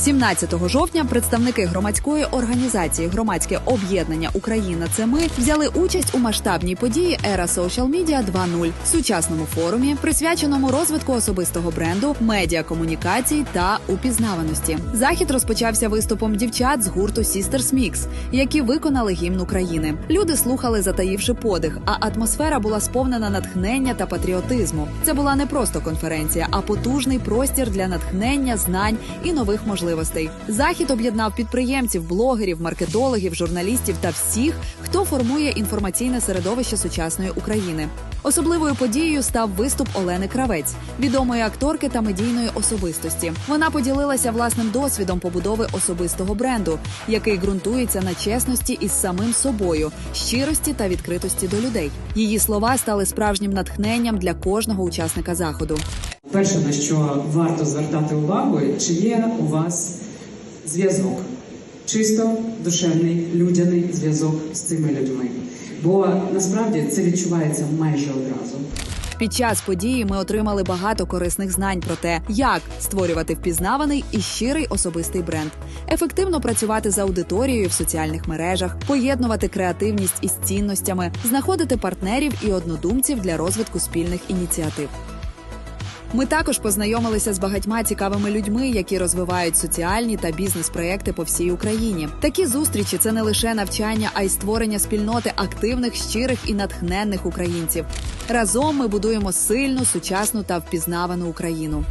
17 жовтня представники громадської організації Громадське об'єднання Україна. Це ми взяли участь у масштабній події Ера Social Media 2.0 – сучасному форумі, присвяченому розвитку особистого бренду, медіакомунікацій та упізнаваності. Захід розпочався виступом дівчат з гурту Sisters Mix, які виконали гімн України. Люди слухали, затаївши подих, а атмосфера була сповнена натхнення та патріотизму. Це була не просто конференція, а потужний простір для натхнення, знань і нових можливостей. Захід об'єднав підприємців, блогерів, маркетологів, журналістів та всіх, хто формує інформаційне середовище сучасної України. Особливою подією став виступ Олени Кравець, відомої акторки та медійної особистості. Вона поділилася власним досвідом побудови особистого бренду, який ґрунтується на чесності із самим собою, щирості та відкритості до людей. Її слова стали справжнім натхненням для кожного учасника заходу. Перше, на що варто звертати увагу, чи є у вас зв'язок, чисто душевний, людяний зв'язок з цими людьми. Бо насправді це відчувається майже одразу. Під час події ми отримали багато корисних знань про те, як створювати впізнаваний і щирий особистий бренд, ефективно працювати з аудиторією в соціальних мережах, поєднувати креативність із цінностями, знаходити партнерів і однодумців для розвитку спільних ініціатив. Ми також познайомилися з багатьма цікавими людьми, які розвивають соціальні та бізнес-проекти по всій Україні. Такі зустрічі це не лише навчання, а й створення спільноти активних, щирих і натхненних українців. Разом ми будуємо сильну, сучасну та впізнавану Україну.